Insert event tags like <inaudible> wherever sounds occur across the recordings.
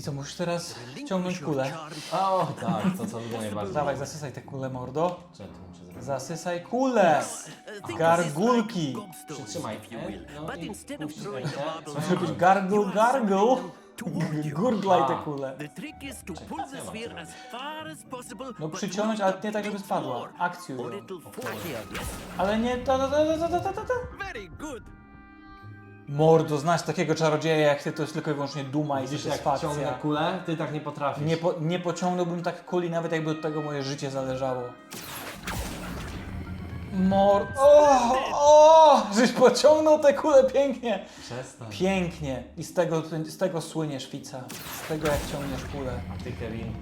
I co, musisz teraz ciągnąć kulę. O, tak, to co lubię najbardziej. Dawaj, zasysaj tę kulę, mordo. Co ja tu muszę zrobić? Zasysaj kulę. Gargulki. Przytrzymaj. E, no i puść rękę. Może być gargle, gargle. Gurglaj as far as possible. No but przyciągnąć, ale nie tak, żeby spadła. Akcjuj ją. Ale nie ta ta ta ta ta ta ta ta. Mordo, znasz takiego czarodzieja jak ty, to jest tylko i wyłącznie duma i Widzisz jak ciągnę satysfakcja. kulę? Ty tak nie potrafisz. Nie, po, nie pociągnąłbym tak kuli, nawet jakby od tego moje życie zależało. Mor... O, o, żeś pociągnął tę kulę pięknie. Przestań. Pięknie. I z tego, z tego słynie szwica. Z tego jak ciągniesz kulę. A ty Kevin?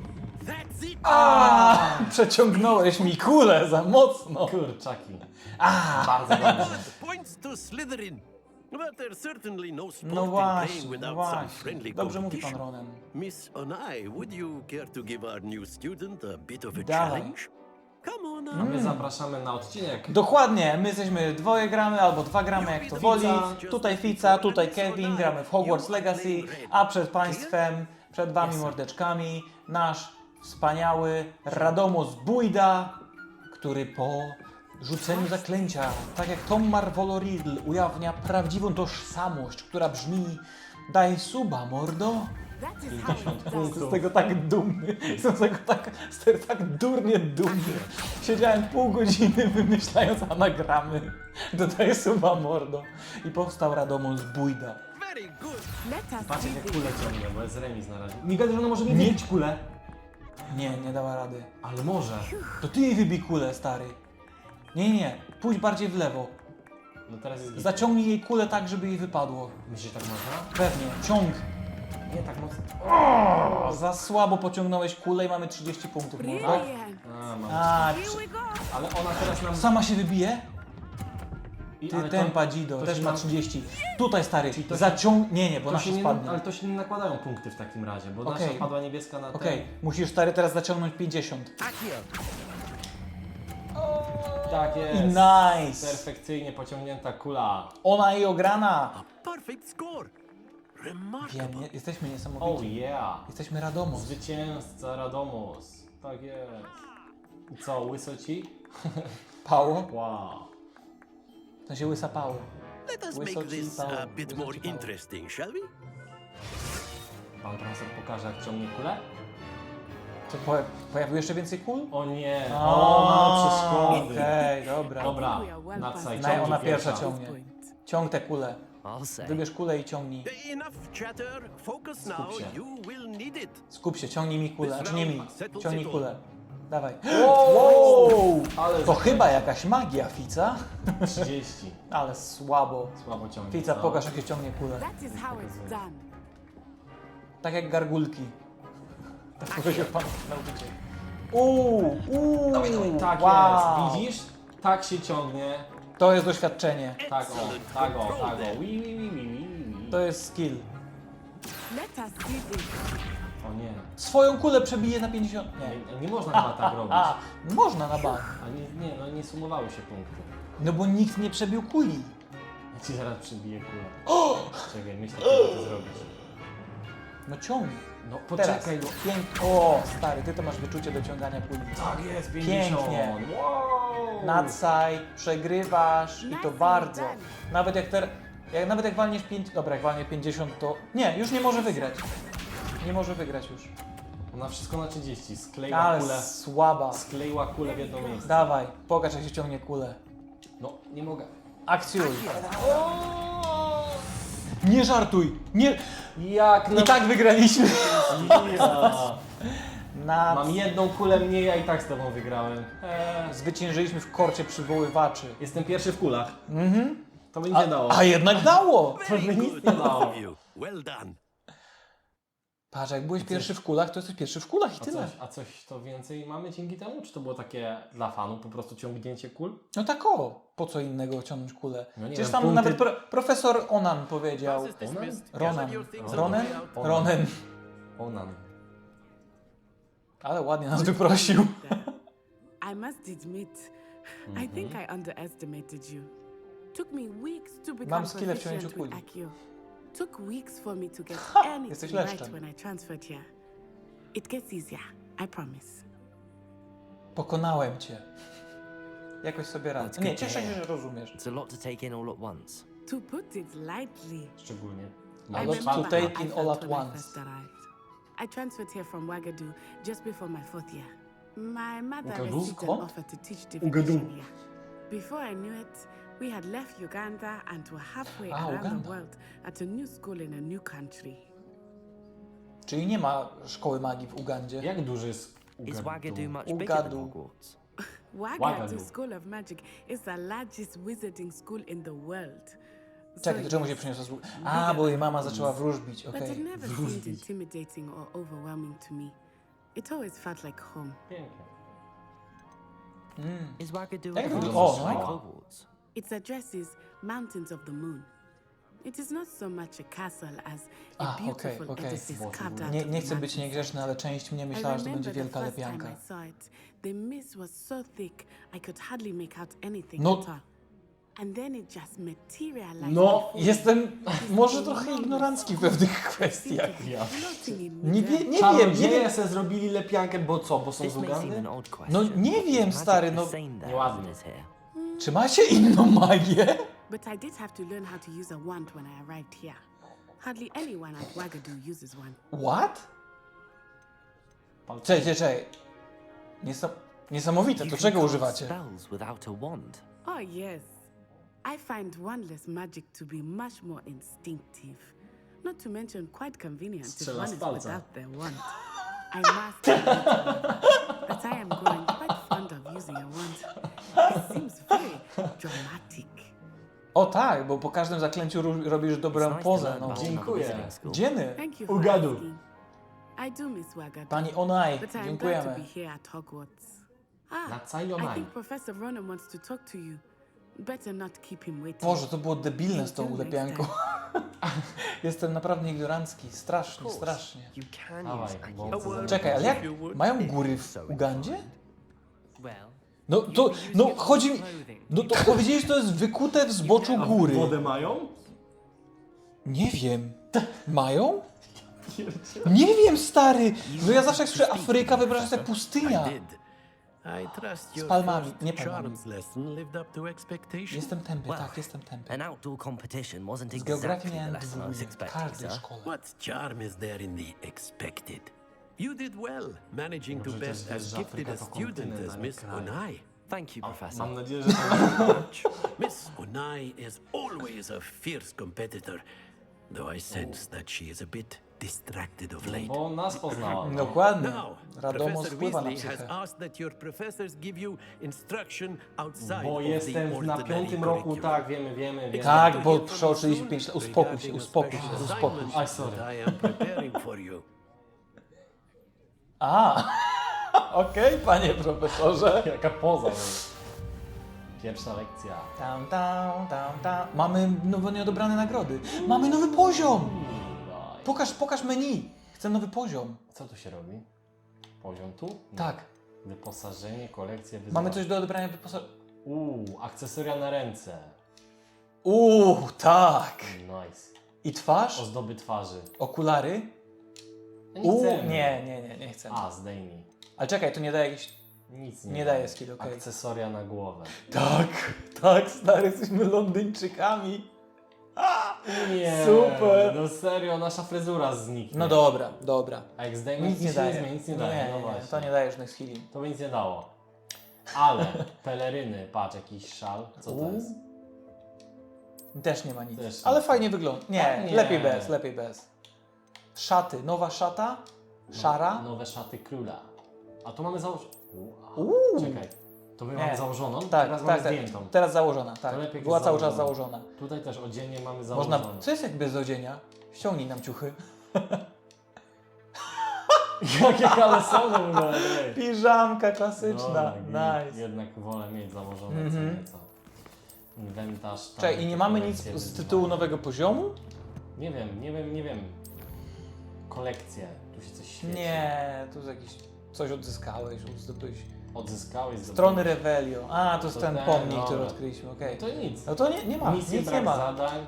That's it. A, przeciągnąłeś mi kulę za mocno. Kurczaki. A, Bardzo dobrze. Points to Slytherin. But there's certainly no sport no in właśnie, playing no without some właśnie. friendly Dobrze mówi pan competition. Ronen. Miss Onai, would you care to give our new student a bit of a Dawaj. challenge? Come on A now. my zapraszamy na odcinek. Dokładnie, my jesteśmy dwoje gramy albo dwa gramy jak to woli. Tutaj Fica, tutaj Kevin, gramy w Hogwarts Legacy, a przed Państwem, przed Wami mordeczkami, nasz wspaniały Radomos Bójda, który po rzuceniu zaklęcia, tak jak Tom Marvolo Riddle, ujawnia prawdziwą tożsamość, która brzmi Daj suba, mordo. That is how it's done. Jestem z tego tak dumny, <laughs> jestem z tego tak, z tego tak durnie dumny. Siedziałem pół godziny wymyślając anagramy do tej suba mordo i powstał Radomon z bójda. Very good. Let us Patrz see jak kulę ciągnie, bo jest remis na razie. Nie gadaj, że ona może nie Nie. wybić kulę. Nie, nie dała rady. Ale może. To ty jej wybij kulę, stary. Nie, nie, nie, pójdź bardziej w lewo. No teraz jest git. Zaciągnij jej kulę tak, żeby jej wypadło. Myślisz, że tak można? Pewnie, ciąg. Nie tak mocno. O, za słabo pociągnąłeś kulę i mamy 30 punktów, mordo. Brilliant. A, mam. A, Here we go. Ale ona teraz nam... sama się wybije? I, Ty, ale to- tempa Dzido, to też się ma nam- 30. Tutaj, stary, Czyli to się- zaciąg... Nie, nie, bo To nasza się nie, spadnie. ale to się nie nakładają punkty w takim razie, bo Okej. nasza padła niebieska na Okej, ten. musisz stary teraz zaciągnąć 50. Akio. Tak I jest. nice! Perfekcyjnie pociągnięta kula. Ona i ograna! A perfect score. Remarkable. Wiem, nie, jesteśmy Oh niesamowici. yeah. Jesteśmy Radomos. Zwycięzca Radomos. Tak jest. I co, łyso ci? <laughs> Pało? Wow. To się łysa pało. Let us Wysoko make this pało, a bit wysoko more interesting, shall we? Pan profesor pokaże jak ciągnie kulę? To po, pojawiło jeszcze więcej kul? O nie, o przeszkody. Okej, dobra. Dobra, nadsaj ciągnie ona pierwsza ciągnie. Ciąg tę kulę. I'll say. Wybierz kulę i ciągnij. Enough chatter. Focus now. się. You will need it. Skup się, ciągnij mi kulę. Znaczy nie mi. Ciągnij kulę. Dawaj. <gasps> Wow! Ale To chyba jakaś magia, Fica. 30. <laughs> Ale słabo. Słabo ciągnie. Fica, co? pokaż jak się ciągnie kulę. That is how it's done. Tak jak gargulki. Tak powiedział pan nauczyciel. Uuu, uuu, Tak wow. jest, widzisz? Tak się ciągnie. To jest doświadczenie. Tak o, tak o, tak o. Wi, wi, wi, wi, wi, wi. To jest skill. Let us see this. O nie. Swoją kulę przebije na 50. Nie. Nie, nie można chyba tak robić. A, <laughs> można na bank. A nie, nie, no nie sumowały się punkty. No bo nikt nie przebił kuli. Ja ci zaraz przybiję kulę. Czekaj, myślę, jak to zrobić. No ciągnij. No Teraz. poczekaj, no. Pięk... O, stary, ty to masz wyczucie do ciągania kuli. Tak jest, 50. Pięknie. Wow. Nadsaj, przegrywasz i to bardzo. Nawet jak, ter... jak nawet jak walniesz 5, dobra, jak walnie 50 to nie, już nie może wygrać. Nie może wygrać już. Ona wszystko na 30. Skleiła Ale kulę. słaba. Skleiła kulę w jedno miejsce. Dawaj, pokaż jak się ciągnie kulę. No, nie mogę. Akcjuj. Nie żartuj. Nie. Jak I tak wygraliśmy. <laughs> Ja. Na... Mam jedną kulę mniej, a i tak z tobą wygrałem. Eee, Zwyciężyliśmy w korcie przywoływaczy. jestem pierwszy w kulach. Mhm. To by nie dało. A jednak dało! To by nic nie dało. Well done. Patrz, jak byłeś pierwszy w kulach, to jesteś pierwszy w kulach i A tyle. coś, a coś to więcej mamy dzięki temu? Czy to było takie dla fanów, po prostu ciągnięcie kul? No tak o, po co innego ciągnąć kulę? No nie Przecież wiem, tam punkty- nawet pro, profesor Onan powiedział. Ronan. Out. Onan. Ronen. Onan. Ale ładnie nas wyprosił. <laughs> I must admit, I think I underestimated you. Took me weeks to become Mam skille w proficient ciągnięciu with kuli. Took weeks for me to get jesteś anything right when I transferred here. It gets easier, I promise. Pokonałem cię. Jakoś sobie radzę. Nie, good cieszę się, że rozumiesz. It's a lot to take in all at once. To put it lightly, Szczególnie. A lot I to czwarty. remember take how in I all felt at when I once. first arrived. I transferred here from Wagadu just before my fourth year. My mother Ouagadougou? received an Skąd? offer to teach Ouagadougou. divination here. Before I knew it, we had left Uganda and were halfway Ah, around Uganda. the world at a new school in a new country. Czyli nie ma szkoły magii w Ugandzie. Jak duży jest Is Ugadu? Wagadu much bigger than Ugadu. Hogwarts? <laughs> Ouagadougou. School of Magic is the largest wizarding school in the world. Czekaj, to czemu się yes, przyniosła z... A, bo jej mama zaczęła wróżbić, But okej. it never seemed intimidating or overwhelming to me. It always felt like home. Pięknie. Is Wagadu like no. Hogwarts? Its address is Mountains of the Moon. It is not so much a castle as a Ah, okay, beautiful okay. edifice carved out Nie, of nie the chcę być mountains. niegrzeczny, ale część mnie I myślała, że to będzie remember the wielka first time lepianka. I saw it, the mist was so thick I could hardly make out anything No. at all. And then it just materialized. No, me. Jestem może trochę ignorancki w pewnych kwestiach. Ja. Nie, wie, nie wiem, nie wiem. se zrobili lepiankę, bo co? Bo są This z may seem Ugandy? an odd question. No nie wiem, stary, no- Nieładnie. As it is here? Czy macie inną magię? But I did have to learn how to use a wand when I arrived here. Hardly anyone at Wagadu uses one. What? Palce- Czekaj, czekaj, czekaj. Niesam... Niesamowite, You to can czego cast używacie? spells without a wand. Oh, yes. I find wandless magic to be much more instinctive. Not to mention quite convenient if Strzela one z is palca. without their wand. I must admit, however, <laughs> that I am growing quite fond of using a wand. It seems very dramatic. O tak, bo po każdym zaklęciu robisz dobrą pozę. No. Dziękuję. Dzieny. Thank you for Ugadu. asking. I do miss Ouagadougou, Pani but glad to dziękujemy. be here at Hogwarts. Ah, Na I Cajonai. think Professor Ronan wants to talk to you. Better not keep him waiting. Boże, to było debilne z tą ulepianką. <laughs> Jestem naprawdę ignorancki, strasznie, strasznie. Dawaj, bo Czekaj, ale jak mają góry w Ugandzie? Well, No to, no chodzi mi... No to powiedzieli, że to jest wykute w zboczu góry. Wodę mają? Nie wiem. Mają? Nie wiem, stary! No ja zawsze jak słyszę Afryka, wyobrażam sobie pustynia. Your palmami, nie palmami. Jestem tępy, tak, jestem tępy. Z geografii miałem dwójkę każdej szkole. What charm is there in the expected? You did well, managing to best as gifted a to student kontynent, as a nie Miss kraj. Onai. Thank you, Professor. Mam nadzieję, że to <laughs> Miss Onai is always a fierce competitor, though I sense that she is a bit distracted of late. Bo nas poznała. no. <laughs> Dokładnie. Now, Radomo Professor wpływa na Weasley has psychę. asked that your professors give you instruction outside Bo of the jestem na ordinary piątym roku, curriculum. tak, wiemy, wiemy, wiemy. Tak, bo przeoczyliśmy 5 lat. Uspokój się, uspokój się, uspokój się. Aj, sorry. That I am preparing for you. A, <laughs> okej, panie profesorze. <laughs> Jaka poza. no. Pierwsza lekcja. Tam, tam, tam, tam. Mamy nowo nieodebrane nagrody. Mamy nowy poziom! Pokaż, pokaż menu. Chcę nowy poziom. Co tu się robi? Poziom tu? Nie. Tak. Wyposażenie, kolekcja, wyzwania. Mamy coś do odebrania wyposażenia. Uuu, akcesoria na ręce. Uuu, tak. Nice. I twarz? Ozdoby twarzy. Okulary? Nie Uuu, chcemy. nie, nie, nie, nie chcę. A, zdejmij. Ale czekaj, to nie daje jakiś... Nic nie, Nie daje skill, okej. Akcesoria na głowę. Tak, tak, stary, jesteśmy Londyńczykami. Nie. Super. No serio, nasza fryzura zniknie. No dobra, dobra. A jak zdejmiesz, Nic nie się daje. nic nie daje. Nie, no nie, właśnie. to nie daje żadnych skilli. To by nic nie dało. Ale <laughs> peleryny, patrz, jakiś szal. Co to jest? Też nie ma nic. Też Ale nic. fajnie wygląda. Nie, nie. lepiej bez, lepiej bez. Szaty, nowa szata, szara. Nowe szaty króla. A tu mamy założoną. Uuu. Czekaj. To my Nie. mamy założoną? Tak, Teraz mamy tak, tak. zdjętą. Teraz założona, tak. To lepiej Była jest cały czas założona. Tutaj też odzienie mamy założone. Można. Co jest jak bez odzienia? Ściągnij nam ciuchy. <laughs> Jakie kalesony w ogóle. ej. Piżamka klasyczna. Dobra, git. Nice. Jednak wolę mieć założone co Mhm. nieco. Inwentarz. tam, Czekaj, i nie mamy nic z wyzwania. tytułu nowego poziomu? Nie wiem, nie wiem, nie wiem. Kolekcje. Tu się coś świeci. Nie, tu jest jakiś. Coś odzyskałeś, zdobyłeś. Odzyskałeś zdobyłeś. Strony Revelio. A, to jest To ten ten, pomnik, dobra. który odkryliśmy, okej. To nic. No to nie, nie ma, nic brak nie ma. zadań.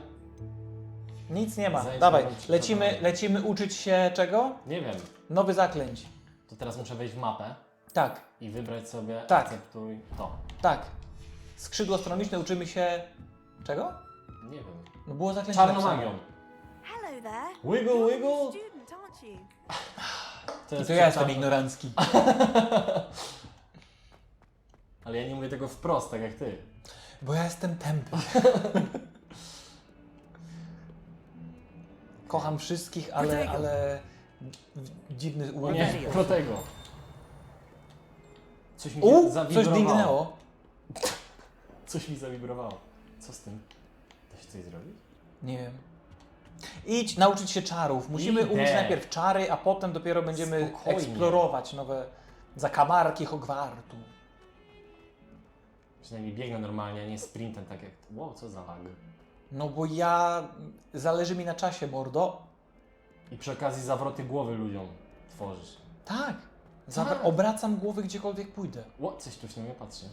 Nic nie ma. Zajęcia Dawaj, przygotowane. lecimy, lecimy uczyć się czego? Nie wiem. Nowy zaklęć. To teraz muszę wejść w mapę Tak, i wybrać sobie Tak. akceptuj to. tak. Skrzydło astronomiczne uczymy się... Czego? Nie wiem. No było zaklęcie Czarną napisane. magią. Hello there. Wiggle, wiggle. To I jest to ja jestem ignorancki. <laughs> Ale ja nie mówię tego wprost, tak jak ty. Bo ja jestem tępy. <laughs> Kocham wszystkich, ale, ale w- dziwny O nie, pro tego. Coś mi U, coś zawibrowało. dingnęło. Coś mi zawibrowało. Co z tym? Da się coś zrobić? Nie wiem. Idź nauczyć się czarów. Musimy Idę. umieć najpierw czary, a potem dopiero będziemy Spokojnie. eksplorować nowe zakamarki Hogwartu. Przynajmniej biegnę normalnie, a nie sprintem, tak jak... Wow, co za lag. No bo ja... Zależy mi na czasie, mordo. I przy okazji zawroty głowy ludziom tworzysz. Tak. Zawra- Tak. Obracam głowy gdziekolwiek pójdę. Ło, coś tu się na mnie patrzy.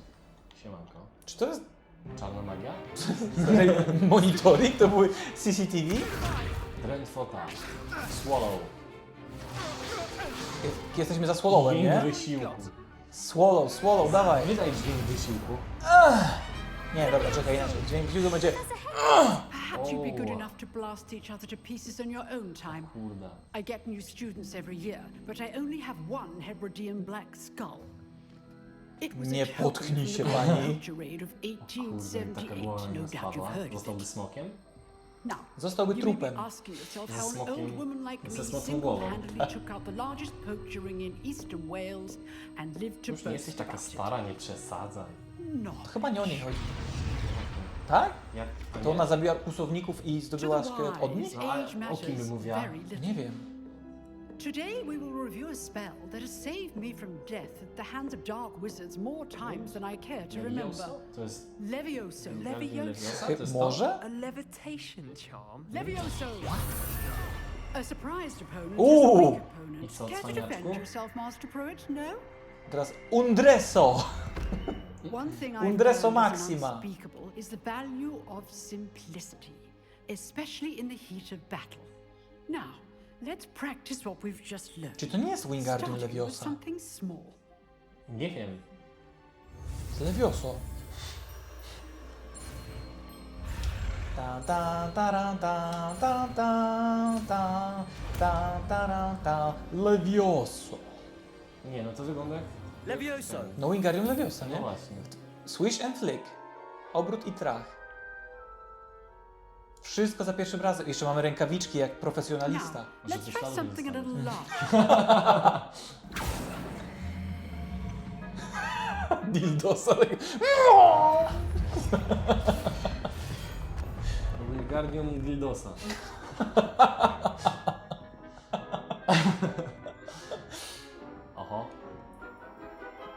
Siemanko. Czy to jest Czarna magia? monitoring? To były CCTV? Drentfota. Swallow. Jesteśmy za Swallowem, Dźwięk nie? wysiłku. Swallow, swallow, dawaj. Wydaj dźwięk wysiłku. Nie, dobra, czekaj inaczej. Dźwięk dźwięku będzie... Perhaps you'd be good enough to blast each other to pieces on your own time. Kurde. I get new students every year, but I only have one Hebridean black skull. Nie potknij się, pani. <laughs> Kurde, taka 1878. głowa No mi spadła. Zostałby smokiem? Now, Zostałby trupem. Ze smokiem- ze głową. to Już nie <laughs> jesteś taka stara, nie przesadzaj. No. Chyba nie o niej chodzi. Tak? Jak to To nie? ona zabiła kłusowników i To zdobyła szkielet od nich? No, o kim mówiła? Nie wiem. Today we will review a spell that has saved me from death at the hands of dark wizards more times than I care to remember. Levioso? To jest... Levioso. Leviosa? Levioso. To jest to? Może? A levitation charm? Levioso. A surprised opponent Ooh. is a weak opponent. Co, Care to cwaniaczku? defend yourself, Master Pruitt? No? Teraz Undreso. <laughs> One thing I've Undreso learned is maxima. unspeakable is the value of simplicity, especially in the heat of battle. Now, let's practice what we've just learned. Czy to nie jest Wingardium Starting with Leviosa? something small. Nie wiem. Levioso. Ta ta ta ra, ta ta ta ta ta ta ra, ta Levioso. Nie, no to wygląda jak... Levioso! No Wingardium Leviosa, No nie? właśnie. Swish and flick. Obrót i trach. Wszystko za pierwszym razem. Jeszcze mamy rękawiczki jak profesjonalista. Now, Może let's try something a <laughs> nie little larger. Dildosa. Wingardium Dildosa. Oho.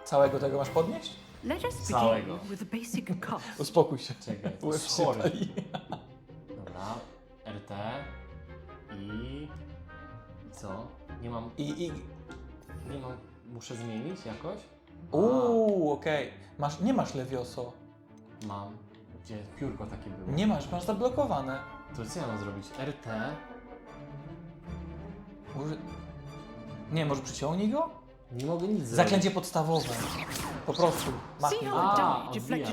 Całego tego masz podnieść? Let us Całego. begin with the basic cast. Uspokój się. Czekaj, to Łeb jest się chory. pali. RT. I... I co? Nie mam... I, i... Nie mam... Muszę zmienić jakoś? Uuu, okej. Masz, nie masz Levioso. Mam. Gdzie piórko takie było? Nie masz, masz zablokowane. To co ja mam zrobić? RT? Może... Nie, może przyciągnij go? Nie mogę nic zrobić. Zaklęcie podstawowe. Po prostu. Machnij See go. how- A,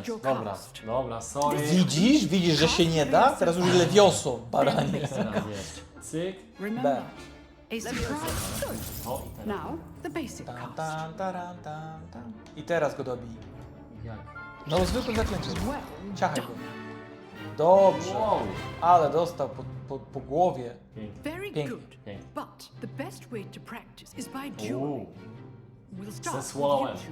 your Dobra, cast. dobra, sorry. Widzisz? Widzisz, że się nie da? Teraz już Levioso, baranie. Teraz jest. Cyk. Remember, B. a surprise. O, i teraz. Now, the basic cast. I teraz go dobij. Jak? No zwykłe zaklęcie. Well Ciachaj go. Dobrze. Wow. Ale dostał po, po, po głowie. Pięknie. Very Pięknie. good. Pięknie. But the best way to practice is by. Uuu. Two.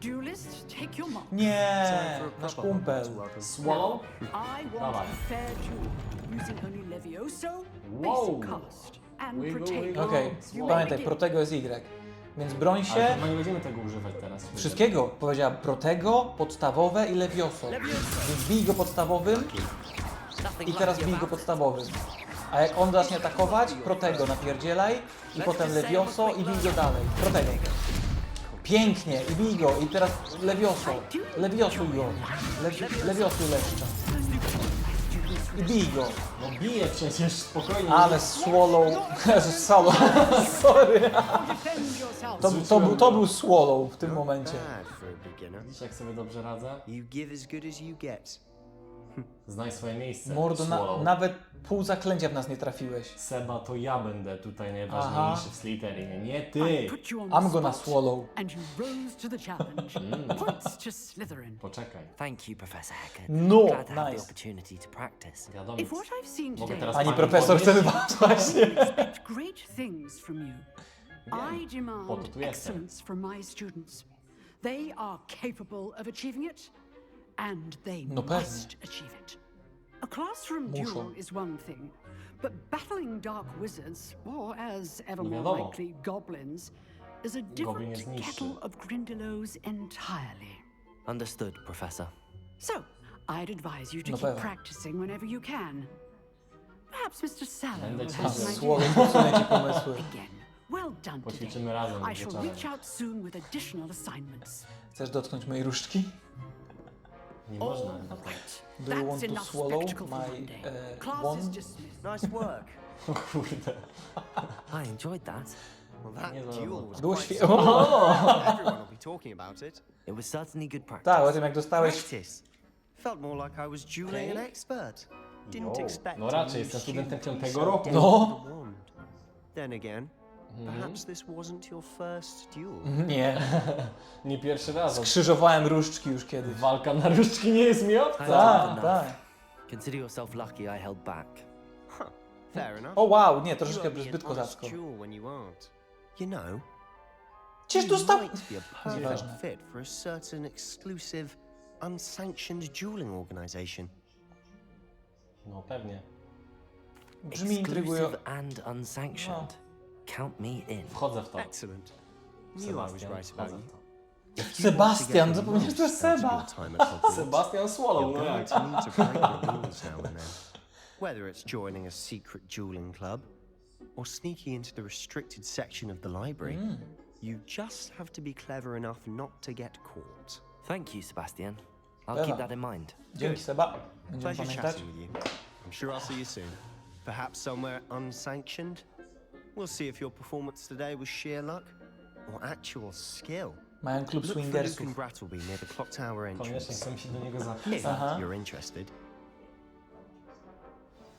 Duelist, take your mark. Nie, nasz kumpel. Swallow? I want Dawaj. fair duel using only Levioso, Wow. basic cast, and Wiggle, Protego. wiggle. Okej, You pamiętaj, begin. Protego jest Y. Więc broń Ale się. chyba nie będziemy tego używać teraz. Wszystkiego. Powiedziała Protego, podstawowe i Levioso. Więc bij go podstawowym Nothing i teraz bij go podstawowym. A jak on zacznie atakować, Protego napierdzielaj i potem Levioso i bij go dalej. Protego. Pięknie i bij go i teraz Levioso. Leviosuj go. Le Leviosuj leszcza. I bij go. No Bije przecież, spokojnie. Ale swallow... Swallow... <laughs> Sorry. To, to, był, to był swallow w tym momencie. Widzisz jak sobie dobrze radzę? You give as good as you get. Znaj swoje miejsce. Mordo, na, Swallow. nawet pół zaklęcia w nas nie trafiłeś. Seba, to ja będę tutaj najważniejszy w Slytherinie, nie I ty. put you on I'm gonna spot, swallow. And you rose to the challenge. Points to Slytherin. Poczekaj, Thank you, Professor Hackett. No, Glad to have the nice. opportunity to practice. wiadomo. If what I've seen Mogę today teraz Pani profesor chce podnieść? was właśnie. expect great things from you. I demand po to tu jestem. excellence from my students. They are capable of achieving it, and they No pewnie. must achieve it. A classroom duel is one thing, but battling dark wizards, or as ever more wiadomo. likely goblins, is a different jest kettle of Grindelows entirely. Understood, Professor. So, I'd advise you to No keep pewnie. practicing whenever you can. Perhaps Mr. Sallow Będę will cię have some ideas. Swallow podsunę ci pomysły. Again, well done today. I shall reach out soon with additional assignments. Chcesz dotknąć mojej różdżki? Nie można. All chyba tak. right. Do you want to swallow my, uh, Class is wand? dismissed. Nice work. <laughs> O kurde. <laughs> I enjoyed that. Well, that Nie duel was Było quite świe... <laughs> Everyone will be talking about it. It was certainly good practice. Tak, o tym jak dostałeś... Practice. Felt more like I was dueling an expert. Didn't Yo. expect No to raczej, jestem studentem piątego so roku. dead No. with. Then again, perhaps this wasn't your first duel. Nie. <laughs> Nie pierwszy raz. Skrzyżowałem różdżki już kiedyś. Walka na różdżki nie jest mi obca. Tak, tak. Consider yourself lucky I held back. Fair enough. O wow, nie, You troszeczkę owe me zbyt an honest kozacko. duel when you aren't. You know, Przecież you dostał... might be a perfect Nieważne. fit for a certain exclusive, unsanctioned dueling organization. No pewnie. Brzmi intrygująco. Exclusive and unsanctioned. Count me in. Wchodzę w to. Excellent. Knew I was Sebastian, right about wchodzę you. w to. Sebastian, zapomniałeś, to jest Seba. Sebastian Swallow, You're no going jak? to need to break the rules now and then. Whether it's joining a secret dueling club or sneaking into the restricted section of the library, hmm. you just have to be clever enough not to get caught. Thank you, Sebastian. I'll Dobra. keep that in mind. Dzięki Seba. Będziemy Pleasure pamiętać. chatting with you. I'm sure I'll see you soon. Perhaps somewhere unsanctioned. We'll see if your performance today was sheer luck or actual skill. Mają klub Look for Luke swingersów. and Brattleby near the clock tower Koniecznie entrance. chcę się do niego If zapisać. Aha. you're interested.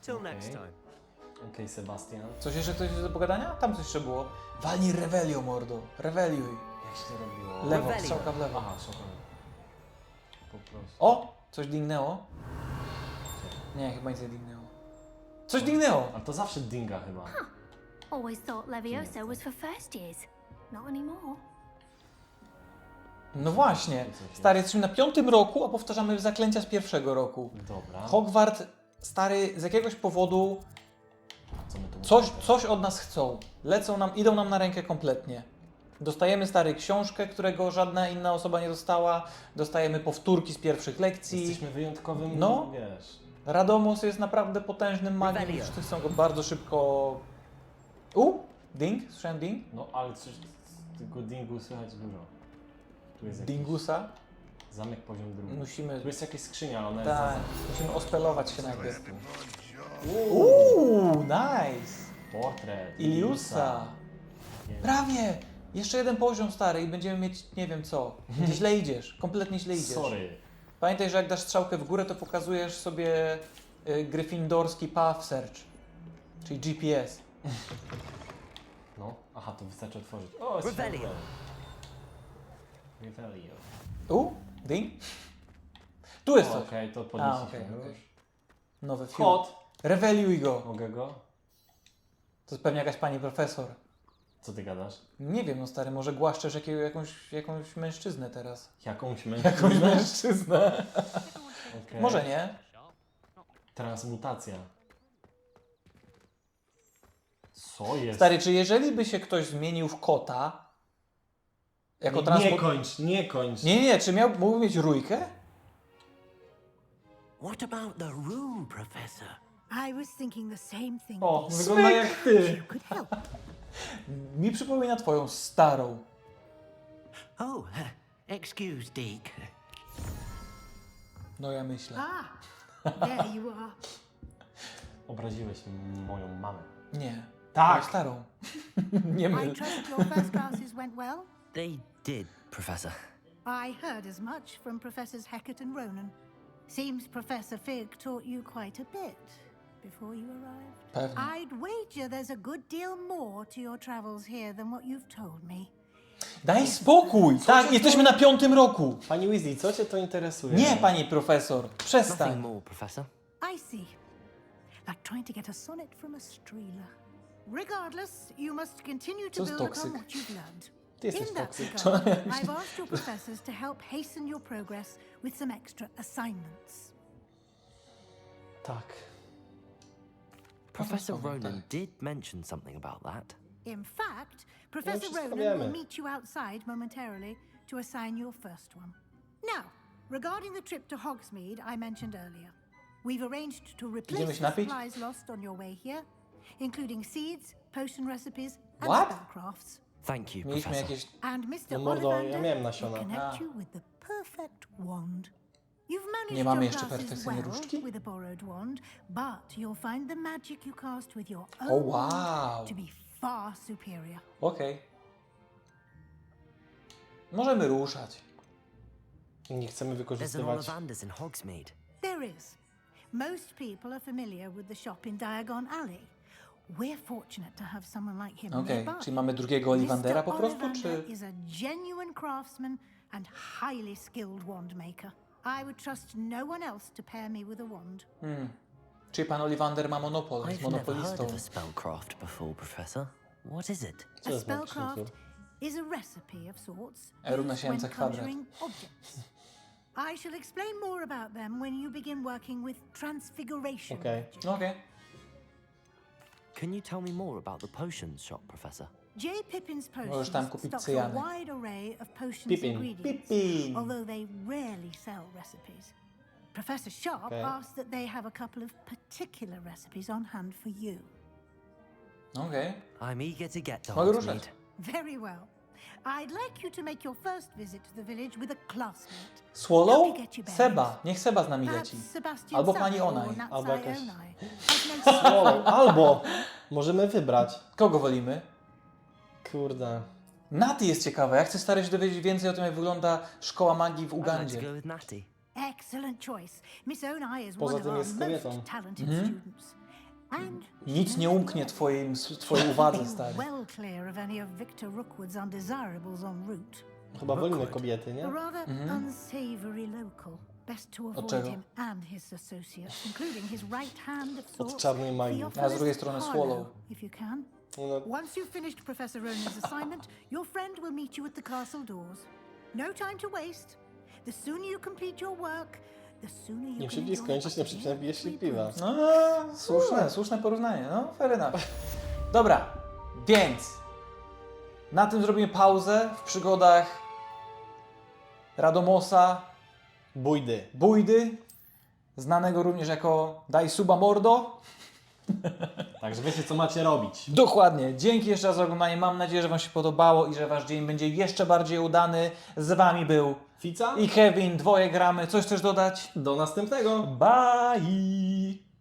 Till next Okay. time. Okej, Sebastian. Coś jeszcze ktoś do pogadania? Tam coś jeszcze było. Walnij Revelio, mordo. Reveliuj. Jak się to robiło? Lewo, Revelio. strzałka w lewo. Aha, szokam. Po prostu. O! Coś dingnęło. Nie, chyba nic nie dingnęło. Coś dingnęło! Ale to zawsze dinga chyba. Always thought Levioso was for first years. Not anymore. No właśnie. Stary, jesteśmy na piątym roku, a powtarzamy zaklęcia z pierwszego roku. Dobra. Hogwart, stary, z jakiegoś powodu Co my tu coś, coś od nas chcą. Lecą nam, idą nam na rękę kompletnie. Dostajemy stary książkę, którego żadna inna osoba nie dostała. Dostajemy powtórki z pierwszych lekcji. Jesteśmy wyjątkowym, No. wiesz. Radomos jest naprawdę potężnym magiem. Wszyscy chcą go bardzo szybko... U? Ding? Słyszałem ding? No ale coś tego dingu słychać dużo. Tu jest jakiś Dingusa? zamek poziom drugi. Musimy... Tu jest jakaś skrzynia, ale ona Tak, jest musimy ospelować się za... najpierw. Uuu, nice! portret. Iliusa! Prawie! Jeszcze jeden poziom stary i będziemy mieć nie wiem co. Ty źle idziesz, kompletnie źle idziesz. Sorry. Pamiętaj, że jak dasz strzałkę w górę, to pokazujesz sobie y, gryffindorski path search, czyli GPS. No, aha, to wystarczy otworzyć. O, jest Revelio. Revelio. U? Ding? Tu jest O, coś. Okej, to A, podnieśliśmy okej, już. okej. Nowy film. Kod. Reweliuj go. Mogę go? To jest pewnie jakaś pani profesor. Co ty gadasz? Nie wiem, no stary, może głaszczesz jakiego, jakąś, jakąś mężczyznę teraz. Jakąś <laughs> mężczyznę? Jakąś mężczyznę. Okej. Może nie. Transmutacja. Co jest? Stary, czy jeżeli by się ktoś zmienił w kota, jako nie, nie transport... kończ, nie kończ. Nie, nie, nie, czy miał, mógłby mieć rójkę? What about the room, Professor? I was thinking the same thing. O, wygląda jak ty. could help. <laughs> Mi przypomina twoją starą. Oh, <laughs> excuse, Deke. No ja myślę. Ah, there you are. <laughs> Obraziłeś moją mamę. Nie. Tak. Starą. <laughs> Nie I myl. trust your first classes went well? They did, Professor. I heard as much from Professors Hecat and Ronan. Seems Professor Fig taught you quite a bit before you arrived. Pewnie. I'd wager there's a good deal more to your travels here than what you've told me. Daj spokój! Tak, jesteśmy na piątym roku. Pani Weasley, co cię to interesuje? Nie, pani profesor. Nothing Przestań. more, Professor. I see. Like trying to get a sonnet from a streeler. Regardless, you must continue to build toxic. upon what you've learned. <laughs> Ty jesteś In that toksycz. regard, <laughs> I've asked your professors to help hasten your progress with some extra assignments. Tak. Professor Professor, Ronan did mention something about that. In fact, Professor wszystko Ronan will meet you outside momentarily to assign your first one. Now, regarding the trip to Hogsmeade I mentioned earlier, we've arranged to replace the supplies lost on your way here, including seeds, potion recipes, and What? spellcrafts. Thank you, Mieliśmy Professor. jakieś... And Mr. No mordo, ja Ollivander miałem will connect A. you with the perfect wand. You've managed Nie mamy your jeszcze classes perfekcyjnej well różdżki? with a borrowed wand, but you'll find the magic you cast with your oh, own O, wand wow. to be far superior. Okej. Możemy ruszać. Nie chcemy There's an wykorzystywać. Ollivanders in Hogsmeade. There is. Most people are familiar with the shop in Diagon Alley. We're fortunate to have someone like him Okej, nearby. czyli mamy drugiego Ollivandera po Mr. prostu, Ollivander czy... is a genuine craftsman and highly skilled wand maker. I would trust no one else to pair me with a wand. Hmm. Czyli pan Ollivander ma monopol, jest I've never heard monopolistą. of a spellcraft before, Professor. What is it? Co A to znaczy? spellcraft is a recipe of sorts E równa used się when kwadrat. conjuring objects. <laughs> I shall explain more about them when you begin working with transfiguration Okay. magic. Okej. Can you tell me more about the potions shop, Professor? J. Pippin's Możesz Potions tam kupić stocks a cyjanek. wide array of potions Pippin. ingredients, Pippin. although they rarely sell recipes. Professor Sharp Okay. asked that they have a couple of particular recipes on hand for you. Okej. I'm eager to get to Mogę Hogsmeade. Very well. I'd like you to make your first visit to the village with a classmate. Swallow? Seba. Niech Seba z nami leci. Albo pani Onaj. Albo jakaś- <laughs> albo możemy wybrać. Kogo wolimy? Kurde. Naty jest ciekawa. Ja chcę stary się dowiedzieć więcej o tym, jak wygląda szkoła magii w Ugandzie. go with Natty. Excellent choice. Miss Onai is Poza of tym our jest kobietą. most talented students. Nic nie umknie twoim, twojej uwadze, stary. Chyba wolimy kobiety, nie? to avoid czego? him and his associates, including his right hand of Od czarnej magii. A z drugiej strony Swallow. No, Once you've finished Professor Ronan's assignment, your friend will meet you at the castle doors. No time to waste. The sooner you complete your work, can szybciej skończyć, nie szybciej napijesz się piwa. No, słuszne, słuszne porównanie. No, fair enough. Dobra, więc na tym zrobimy pauzę w przygodach Radomosa, Bójdy. Bójdy, znanego również jako Daj Suba Mordo. Także wiecie, co macie robić. Dokładnie. Dzięki jeszcze raz za oglądanie. Mam nadzieję, że Wam się podobało i że Wasz dzień będzie jeszcze bardziej udany. Z Wami był Fica? i Kevin. Dwoje gramy. Coś chcesz dodać? Do następnego. Bye!